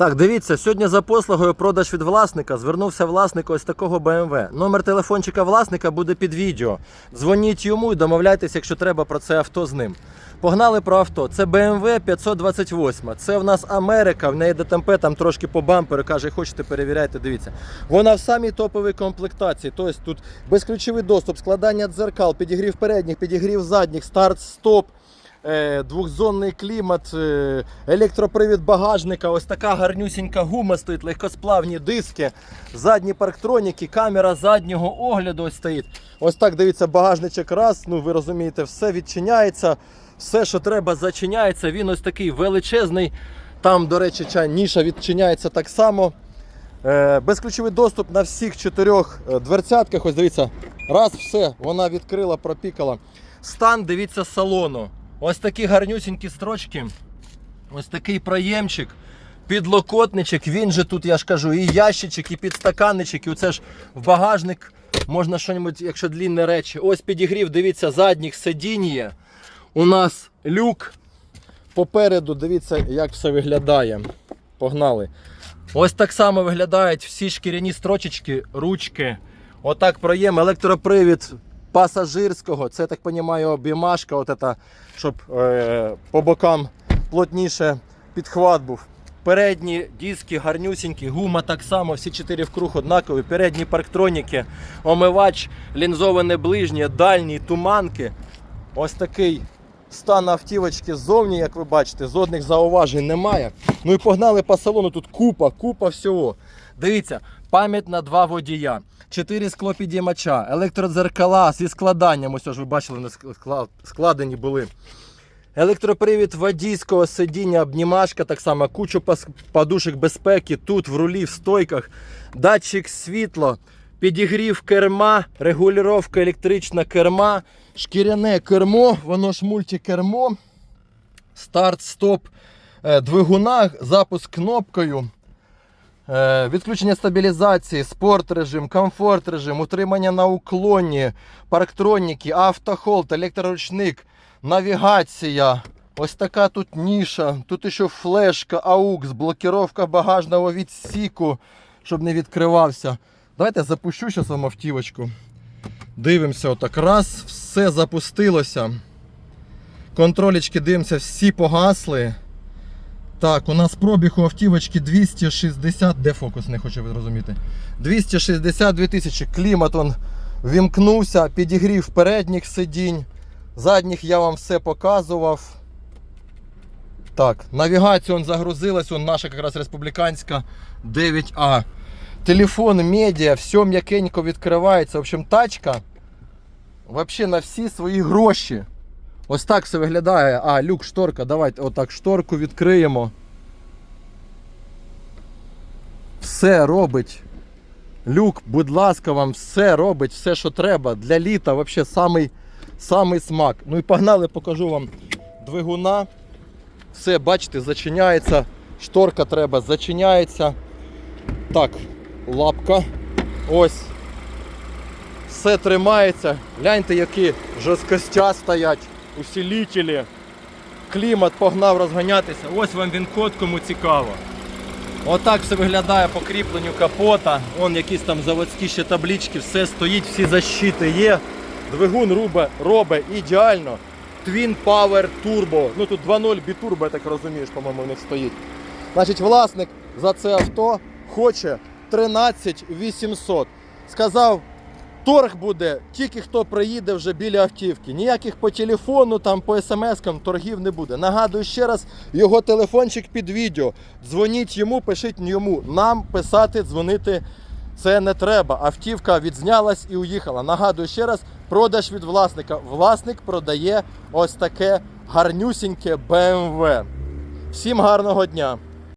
Так, дивіться, сьогодні за послугою продаж від власника звернувся власник ось такого BMW. Номер телефончика власника буде під відео. Дзвоніть йому і домовляйтесь, якщо треба про це авто з ним. Погнали про авто. Це BMW 528. Це в нас Америка, в неї ДТМП там трошки по бамперу. Каже, хочете перевіряйте, дивіться. Вона в самій топовій комплектації. Тобто тут безключовий доступ, складання дзеркал, підігрів передніх, підігрів задніх, старт-стоп. Е, Двохзонний клімат, е, електропривід багажника, ось така гарнюсінька гума стоїть, легкосплавні диски, задні парктроніки, камера заднього огляду ось стоїть. Ось так дивіться, багажничок раз. Ну ви розумієте, все відчиняється, все, що треба, зачиняється. Він ось такий величезний. Там, до речі, ця ніша відчиняється так само. Е, Безключовий доступ на всіх чотирьох е, дверцятках. Ось дивіться, раз, все, вона відкрила, пропікала. Стан, дивіться, салону. Ось такі гарнюсінькі строчки. Ось такий проємчик. Підлокотничок, він же тут, я ж кажу, і ящичок, і підстаканничок, і оце ж в багажник можна щось, якщо длінне речі. Ось підігрів, дивіться, задніх сидіння. У нас люк. Попереду, дивіться, як все виглядає. Погнали. Ось так само виглядають всі шкіряні строчечки, ручки. Отак проєм, електропривід пасажирського. Це, так розумію, обіймашка, от ета, щоб е, по бокам плотніше підхват був. Передні диски гарнюсінькі, гума так само, всі чотири вкруг однакові. Передні парктроніки, омивач, лінзоване ближнє, дальні, туманки. Ось такий стан автівочки ззовні, як ви бачите, жодних зауважень немає. Ну і погнали по салону. Тут купа, купа всього. Дивіться, пам'ять на два водія, чотири склопідіймача, електродзеркала зі складанням. Ось ж ви бачили, складені були. Електропривід водійського сидіння, обнімашка, так само, кучу подушок безпеки, тут в рулі, в стойках, датчик світла, підігрів керма, регулювання електрична керма, шкіряне кермо, воно ж мультикермо, старт, стоп е, двигуна, запуск кнопкою. Е, Відключення стабілізації, спорт режим, комфорт режим, утримання на уклоні, парктроніки, автохолд, електроручник, навігація. Ось така тут ніша. Тут ще флешка, AUX, блокировка багажного відсіку, щоб не відкривався. Давайте я запущу зараз вам автівочку. Дивимося, отак. Раз, все запустилося. Контролічки дивимося, всі погасли. Так, у нас пробіг у автівочки 260. Де фокус, не хочу ви зрозуміти. 262 тисячі. Клімат он вімкнувся, підігрів передніх сидінь. Задніх я вам все показував. Так, навігацію он загрузилась, он наша якраз республіканська 9А. Телефон, медіа, все м'якенько відкривається. В общем, тачка взагалі на всі свої гроші. Ось так все виглядає. А, люк, шторка. Давайте отак шторку відкриємо. Все робить. Люк, будь ласка, вам все робить, все, що треба. Для літа взагалі самий, самий смак. Ну і погнали, покажу вам двигуна. Все, бачите, зачиняється. Шторка треба, зачиняється. Так, лапка. Ось. Все тримається. Гляньте, які жорсткостя стоять, усилителі. Клімат погнав розганятися. Ось вам він код, кому цікаво. Отак все виглядає по кріпленню капота. Вон якісь там заводські ще таблички, все стоїть, всі защити є. Двигун рубе, робить ідеально. Twin Power Turbo. Ну тут 2.0 бітурбо, я так розумієш, по-моєму, у них стоїть. Значить, власник за це авто хоче 13 800. Сказав, торг буде тільки хто приїде вже біля автівки. Ніяких по телефону, там по смс-кам торгів не буде. Нагадую ще раз, його телефончик під відео. Дзвоніть йому, пишіть йому. Нам писати, дзвонити це не треба. Автівка відзнялась і уїхала. Нагадую ще раз, продаж від власника. Власник продає ось таке гарнюсіньке BMW. Всім гарного дня!